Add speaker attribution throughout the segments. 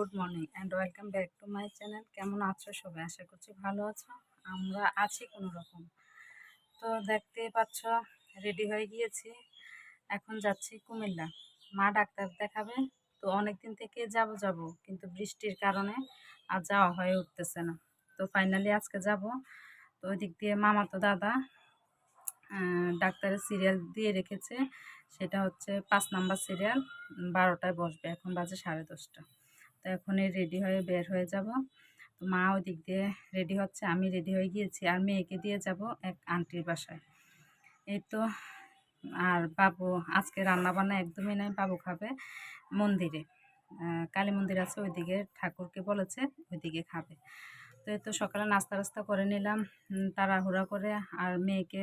Speaker 1: Good morning and welcome back to my channel. কেমন আছো সবাই? আশা করছি ভালো আছো। আমরা আছি কোনো রকম তো দেখতে পাচ্ছ রেডি হয়ে গিয়েছি। এখন যাচ্ছি কুমিল্লা। মা ডাক্তার দেখাবে। তো অনেক দিন থেকে যাব যাব, কিন্তু বৃষ্টির কারণে আর যাওয়া হয়ে উঠতেছে না। তো ফাইনালি আজকে যাব। তো ওই দিক দিয়ে মামা তো দাদা ডাক্তারের সিরিয়াল দিয়ে রেখেছে। সেটা হচ্ছে পাঁচ নাম্বার সিরিয়াল বারোটায় বসবে। এখন বাজে সাড়ে দশটা। তো এখনই রেডি হয়ে বের হয়ে যাব। তো মা ওই দিক দিয়ে রেডি হচ্ছে, আমি রেডি হয়ে গিয়েছি আর মেয়েকে দিয়ে যাব এক আন্টির বাসায়। এই তো, আর বাবু আজকে রান্না বান্না একদমই নাই, বাবু খাবে মন্দিরে। কালী মন্দির আছে ওইদিকে, ঠাকুরকে বলেছে ওইদিকে খাবে। তো এই তো সকালে নাস্তা রাস্তা করে নিলাম তাড়াহুড়া করে আর মেয়েকে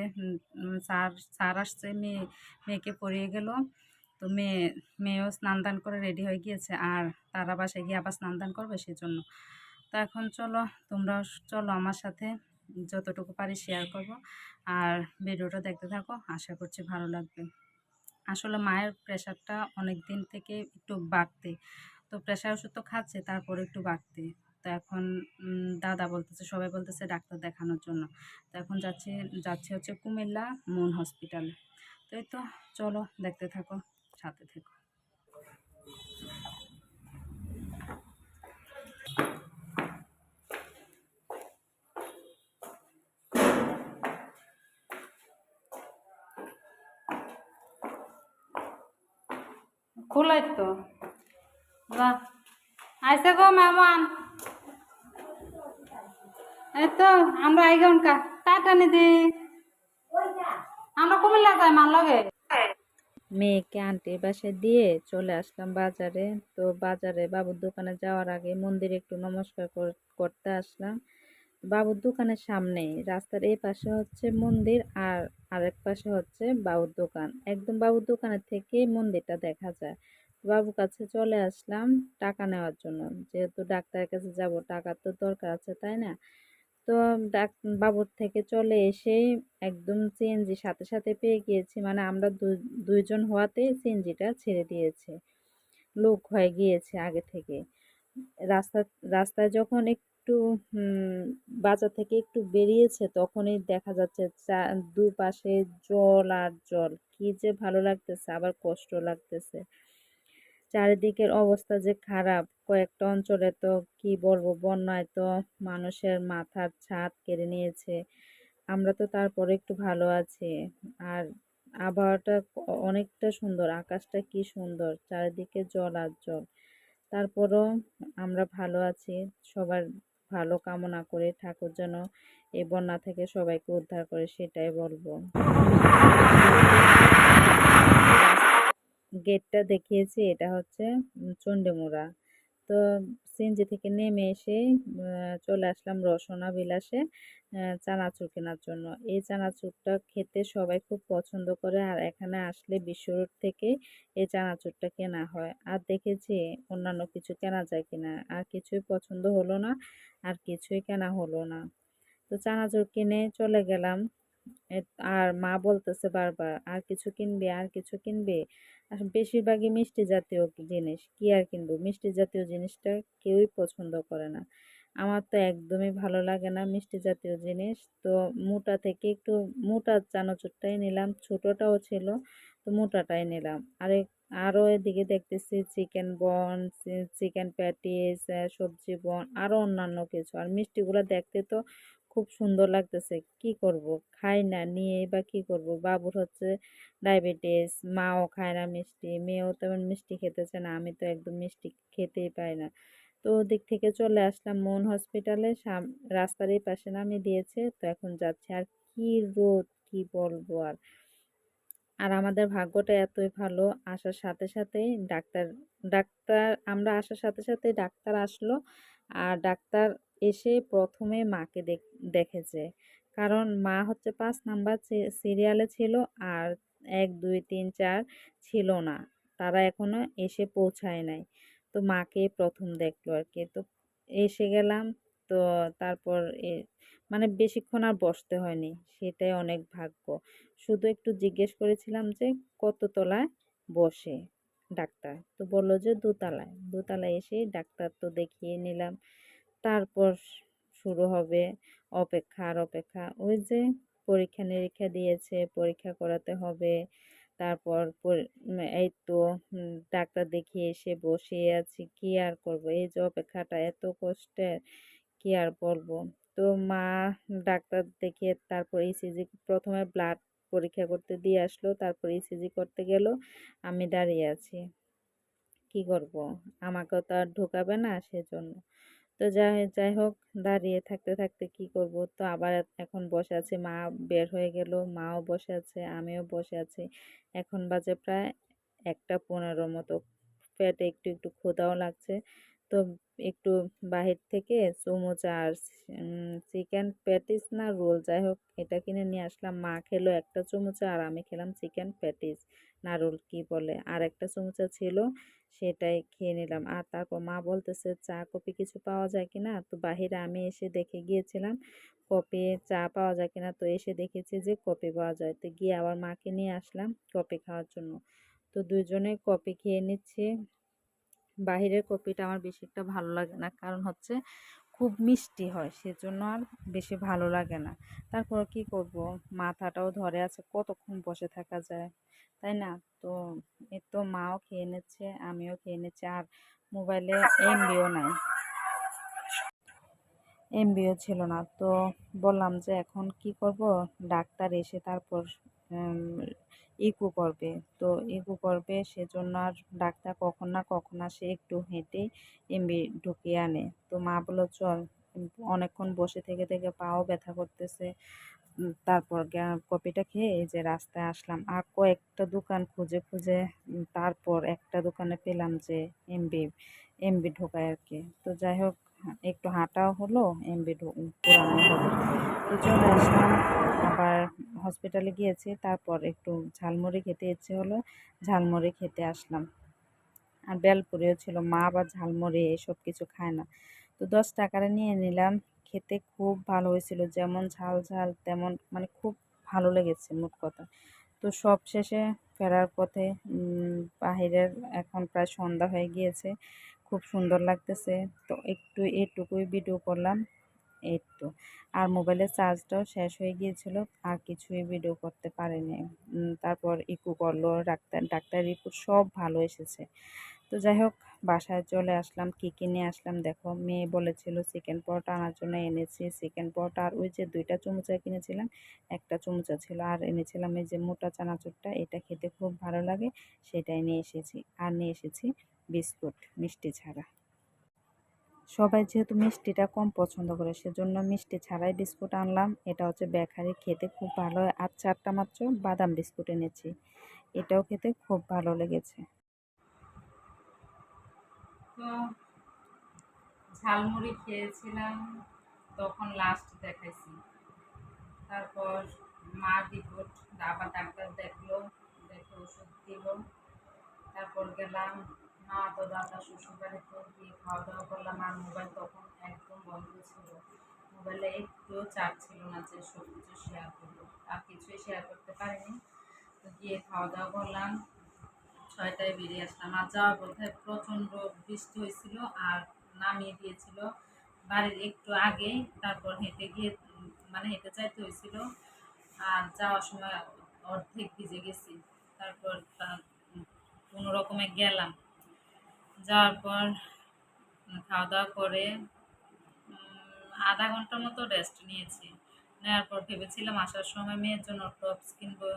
Speaker 1: স্যার স্যার আসছে, মেয়ে, মেয়েকে পরিয়ে গেল। তো মেয়ে, মেয়েও স্নান দান করে রেডি হয়ে গিয়েছে আর তারা বাসায় গিয়ে আবার স্নান দান করবে সেই জন্য তো এখন চলো, তোমরাও চলো আমার সাথে, যতটুকু পারি শেয়ার করব। আর ভিডিওটা দেখতে থাকো, আশা করছি ভালো লাগবে। আসলে মায়ের প্রেশারটা অনেক দিন থেকে একটু বাড়তে। তো প্রেশার ওষুধ তো খাচ্ছে, তারপরে একটু বাড়তে। তো এখন দাদা বলতেছে, সবাই বলতেছে ডাক্তার দেখানোর জন্য। তো এখন যাচ্ছি যাচ্ছি হচ্ছে কুমিল্লা মুন হসপিটালে তো এই তো, চলো দেখতে থাকো। সাথে থেকো। খোলাই তো বাহ। আইসে গো মেহমান। এই তো, আমরা আইগনকা টাটা নিদি। আমরা কুমিল্লা যাই মার লগে। মেয়েকে আন্টির বাসায় দিয়ে চলে আসলাম বাজারে। তো বাজারে বাবুর দোকানে যাওয়ার আগে মন্দিরে একটু নমস্কার কর- করতে আসলাম। বাবুর দোকানের সামনেই, রাস্তার এই পাশে হচ্ছে মন্দির আর আরেক পাশে হচ্ছে বাবুর দোকান। একদম বাবুর দোকানের থেকে মন্দিরটা দেখা যায়। বাবুর কাছে চলে আসলাম টাকা নেওয়ার জন্য। যেহেতু ডাক্তারের কাছে যাব, টাকার তো দরকার আছে, তাই না? তো ডাক বাবুর থেকে চলে এসে একদম সিএনজি সাথে সাথে পেয়ে গিয়েছি। মানে আমরা দুই দুইজন হওয়াতে সিএনজিটা ছেড়ে দিয়েছে। লোক হয়ে গিয়েছে আগে থেকে। রাস্তা, রাস্তায় যখন একটু বাজার থেকে একটু বেরিয়েছে তখনই দেখা যাচ্ছে চা- দুপাশে জল আর জল। কি যে ভালো লাগতেছে, আবার কষ্ট লাগতেছে। চারিদিকের অবস্থা যে খারাপ, কয়েকটা অঞ্চলে তো কি বলব, বন্যায় তো মানুষের মাথার ছাদ কেড়ে নিয়েছে। আমরা তো তারপরে একটু ভালো আছি। আর আবহাওয়াটা অনেকটা সুন্দর, আকাশটা কি সুন্দর, চারিদিকে জল আর জল। তারপরও আমরা ভালো আছি, সবার ভালো কামনা করে ঠাকুর যেন এই বন্যা থেকে সবাইকে উদ্ধার করে, সেটাই বলব। গেটটা দেখিয়েছি এটা হচ্ছে উম, চণ্ডীমুড়া। তো সিএনজি থেকে নেমে এসে চলে আসলাম রসনা বিলাসে চানাচুর কেনার জন্য। এই চানাচুরটা খেতে সবাই খুব পছন্দ করে আর এখানে আসলে বিশ্ব রোড থেকে এই চানাচুরটা কেনা হয়। আর দেখেছি অন্যান্য কিছু কেনা যায় কিনা আর কিছুই পছন্দ হলো না আর কিছুই কেনা হলো না। তো চানাচুর কিনে চলে গেলাম। আর মা বলতেছে বারবার, আর কিছু কিনবে, আর কিছু কিনবে? আর বেশিরভাগই মিষ্টি জাতীয় জিনিস, কি আর কিনবো? মিষ্টি জাতীয় জিনিসটা কেউই পছন্দ করে না। আমার তো একদমই ভালো লাগে না মিষ্টি জাতীয় জিনিস, তো মোটা থেকে একটু মোটা চানাচুরটাই নিলাম, ছোটটাও ছিল, তো মোটাটাই নিলাম। আর আরও এদিকে দেখতেছি চিকেন বন চিকেন প্যাটিস সবজি বন, আরও অন্যান্য কিছু। আর মিষ্টিগুলো দেখতে তো খুব সুন্দর লাগতেছে। কি করব? খাই না, নিয়ে বা কি করব? বাবুর হচ্ছে ডায়াবেটিস, মাও খায় না মিষ্টি, মেয়েও তেমন মিষ্টি খেতেছে না, আমি তো একদম মিষ্টি খেতেই পাই না। তো ওদিক থেকে চলে আসলাম মন হসপিটালে সাম, রাস্তার এই পাশে নামিয়ে দিয়েছে, তো এখন যাচ্ছে। আর কি রোদ, কি বলব আর। আর আমাদের ভাগ্যটা এতই ভালো, আসার সাথে সাথেই ডাক্তার ডাক্তার, আমরা আসার সাথে সাথে ডাক্তার আসলো। আর ডাক্তার এসে প্রথমে মাকে দেখ- দেখেছে। কারণ মা হচ্ছে পাঁচ নাম্বার সিরিয়ালে ছিল আর এক, দুই, তিন, চার ছিল না। তারা এখনও এসে পৌঁছায় নাই। তো মাকে প্রথম দেখল আর কি। তো এসে গেলাম। তো তারপর মানে বেশিক্ষণ আর বসতে হয়নি। সেটাই অনেক ভাগ্য। শুধু একটু জিজ্ঞেস করেছিলাম যে, কত তলায় বসে ডাক্তার? তো বলল যে, দোতলায়। দোতলায় এসে ডাক্তার তো দেখিয়ে নিলাম। তারপর শুরু হবে অপেক্ষা আর অপেক্ষা। ওই যে পরীক্ষা নিরীক্ষা দিয়েছে, পরীক্ষা করাতে হবে। তারপর পর- এই তো ডাক্তার দেখিয়ে এসে বসে আছি। কি আর করব? এই যে অপেক্ষাটা এত কষ্টের, কি আর বলব? তো মা ডাক্তার দেখিয়ে তারপর ইসিজি প্রথমে ব্লাড পরীক্ষা করতে দিয়ে আসলো। তারপর ইসিজি করতে গেল। আমি দাঁড়িয়ে আছি। কি করব? আমাকেও তো আর ঢোকাবে না সেজন্য। তো যাই যাই হোক, দাঁড়িয়ে থাকতে থাকতে কি করব? তো আবার এখন বসে আছে, মা বের হয়ে গেল, মাও বসে আছে, আমিও বসে আছি। এখন বাজে প্রায় একটা পনেরো মতো। পেটে একটু একটু ক্ষুধাও লাগছে। তো একটু বাহির থেকে চুমুচা আর চিকেন প্যাটিস না রোল, যাই হোক, এটা কিনে নিয়ে আসলাম। মা খেলো একটা চুমুচা আর আমি খেলাম চিকেন প্যাটিস। না রোল কি বলে? আর একটা চুমুচা ছিল, সেটাই খেয়ে নিলাম। আর তারপর মা বলতেছে, চা, কফি কিছু পাওয়া যায় কিনা তো বাহিরে আমি এসে দেখে গিয়েছিলাম, কফি, চা পাওয়া যায় কিনা তো এসে দেখেছি যে কফি পাওয়া যায়। তো গিয়ে আবার মাকে নিয়ে আসলাম কফি খাওয়ার জন্য। তো দুজনে কফি খেয়ে নিচ্ছি। বাহিরের কপিটা আমার বেশি একটা ভালো লাগে না। কারণ হচ্ছে খুব মিষ্টি হয়, সেজন্য আর বেশি ভালো লাগে না। তারপর কি করব? মাথাটাও ধরে আছে, কতক্ষণ বসে থাকা যায়, তাই না? তো এই তো মাও খেয়ে নিচ্ছে, আমিও খেয়ে নিচ্ছি, আর মোবাইলে এমবিও নাই। এমবিও ছিল না, তো বললাম যে এখন কি করব? ডাক্তার এসে তারপর ইকো করবে। তো ইকো করবে সেজন্য আর ডাক্তার কখন না কখন আসে একটু হেঁটে এমবি ঢুকিয়ে আনে। তো মা বলল, চল। অনেকক্ষণ বসে থেকে থেকে পাও ব্যথা করতেছে। তারপর কপিটা খেয়ে এই যে রাস্তায় আসলাম। আর কয়েকটা দোকান খুঁজে খুঁজে তারপর একটা দোকানে পেলাম যে এমবি এমবি ঢোকায় আর কি। তো যাই হোক, একটু হাঁটাও হলো, এমবি পুরানো হলো। তো চলে আসলাম, আবার হসপিটালে গিয়েছি, তারপর একটু ঝালমুড়ি খেতে ইচ্ছে হলো, ঝালমুড়ি খেতে আসলাম। আর বেলপুরিও ছিল, মা আবার ঝালমুড়ি এসব কিছু খায় না। তো দশ টাকারে নিয়ে নিলাম, খেতে খুব ভালো হয়েছিল, যেমন ঝাল ঝাল, তেমন মানে খুব ভালো লেগেছে মোট কথা। তো সব শেষে ফেরার পথে বাহিরের এখন প্রায় সন্ধ্যা হয়ে গিয়েছে, খুব সুন্দর লাগতেছে। তো একটু এটুকুই ভিডিও করলাম। এই তো। আর মোবাইলের চার্জটাও শেষ হয়ে গিয়েছিল, আর কিছুই ভিডিও করতে পারিনি। তারপর ইকো করল, ডাক্তার ডাক্তার রিপোর্ট সব ভালো এসেছে। তো যাই হোক, বাসায় চলে আসলাম, কী কী নিয়ে আসলাম দেখো। মেয়ে বলেছিল চিকেন পরোটা আনার জন্য এনেছি চিকেন পরোটা আর ওই যে দুইটা চুমুচা কিনেছিলাম, একটা চুমুচা ছিল। আর এনেছিলাম এই যে মোটা চানাচুরটা, এটা খেতে খুব ভালো লাগে, সেটাই নিয়ে এসেছি। আর নিয়ে এসেছি বিস্কুট, মিষ্টি ছাড়া। সবাই যেহেতু মিষ্টিটা কম পছন্দ করে, সেজন্য মিষ্টি ছাড়াই বিস্কুট আনলাম। এটা হচ্ছে বেকারি খেতে খুব ভালো হয়। আর চারটা মাত্র বাদাম বিস্কুট এনেছি। এটাও খেতে খুব ভালো লেগেছে। তো ঝালমুড়ি খেয়েছিলাম, তখন লাস্ট দেখাইছি। তারপর মা রিপোর্ট আবার ডাক্তার দেখল, দেখে ওষুধ দিল। তারপর গেলাম মা তো দাদা শ্বশুর বাড়িতে গিয়ে খাওয়া দাওয়া করলাম আর মোবাইল তখন একদম বন্ধ ছিল। মোবাইলে একটুও চার্জ ছিল না যে সব কিছু শেয়ার করব। আর কিছুই শেয়ার করতে পারিনি। তো গিয়ে খাওয়া দাওয়া করলাম। ছয়টায় বেরিয়ে আসলাম। আর যাওয়ার পথে প্রচণ্ড বৃষ্টি হয়েছিল আর নামিয়ে দিয়েছিল। বাড়ির একটু আগেই তারপর হেঁটে গিয়ে মানে হেঁটে যাইতে হয়েছিল। আর যাওয়ার সময় অর্ধেক ভিজে গেছি। তারপর তা- কোনো রকমে গেলাম। যাওয়ার পর খাওয়া দাওয়া করে আধা ঘণ্টার মতো রেস্ট নিয়েছি। নেওয়ার পর ভেবেছিলাম আসার সময় মেয়ের জন্য টপস কিনবো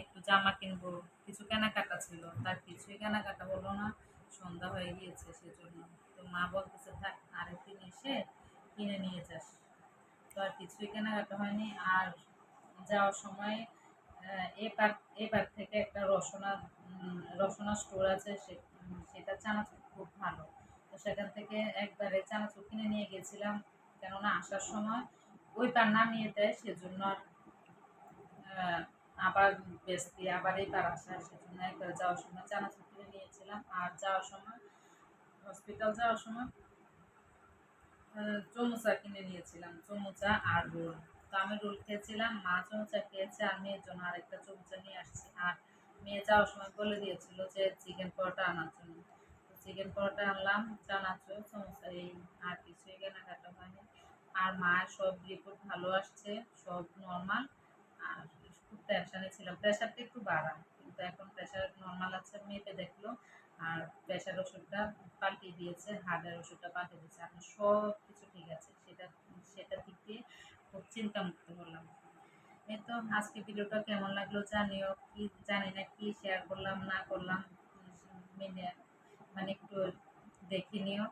Speaker 1: একটু জামা কিনবো। কিছু কেনাকাটা ছিল, তার কিছুই কেনাকাটা হলো না। সন্ধ্যা হয়ে গিয়েছে সেজন্য। তো মা বলতেছে, থাক আর আরেকদিন এসে কিনে নিয়ে যাস। তো আর কিছুই কেনাকাটা হয়নি। আর যাওয়ার সময় এপার এপার থেকে একটা রসনা রসনা স্টোর আছে, সে চানাচুর খুব ভালো। তো সেখান থেকে একবারে চানাচুর কিনে নিয়ে গেছিলাম। কেননা আসার সময় ওই পার নামিয়ে দেয়, সেজন্য আর আবার বেচতে, আবার এইবার আসা সেজন্য একবার যাওয়ার সময় চানাচুর কিনে নিয়েছিলাম। আর যাওয়ার সময় হসপিটাল যাওয়ার সময় চমুচা কিনে নিয়েছিলাম চমুচা আর রোল। তো আমি রোল খেয়েছিলাম, মা চমুচা খেয়েছে আর মেয়ের জন্য আরেকটা চমুচা নিয়ে আসছি। আর মেয়ে যাওয়ার সময় বলে দিয়েছিল যে চিকেন পরোটা আনার জন্য। চিকেন পরোটা আনলাম চানাচুর সমস্যা এই আর কিছুই কেনাকাটা হয়নি। আর মায়ের সব রিপোর্ট ভালো আসছে, সব নর্মাল আর খুব টেনশনে ছিলাম। প্রেশারটা একটু বাড়া কিন্তু এখন প্রেশার নর্মাল আছে মেপে দেখল, আর প্রেশার ওষুধটা পাল্টিয়ে দিয়েছে হার্টের ওষুধটা পাল্টে দিয়েছে। আপনার সব কিছু ঠিক আছে, সেটা সেটা দিক দিয়ে খুব চিন্তামুক্ত হলাম। এই তো, আজকে ভিডিওটা কেমন লাগল জানিও, কি জানি না, কি শেয়ার করলাম, না করলাম, মেনে মানে একটু দেখে নিও।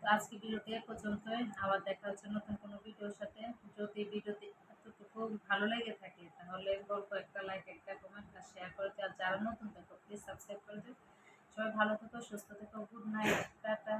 Speaker 1: তো আজকে ভিডিওটি এ পর্যন্তই। আবার দেখা হচ্ছে নতুন কোনো ভিডিওর সাথে। যদি ভিডিওটি এতটুকু ভালো লেগে থাকে, তাহলে গল্প একটা লাইক একটা কমেন্ট আর শেয়ার করে আর যারা নতুন দেখো প্লিজ সাবস্ক্রাইব করে দেবে সবাই ভালো থেকো, সুস্থ থেকো গুড নাইট টাটা।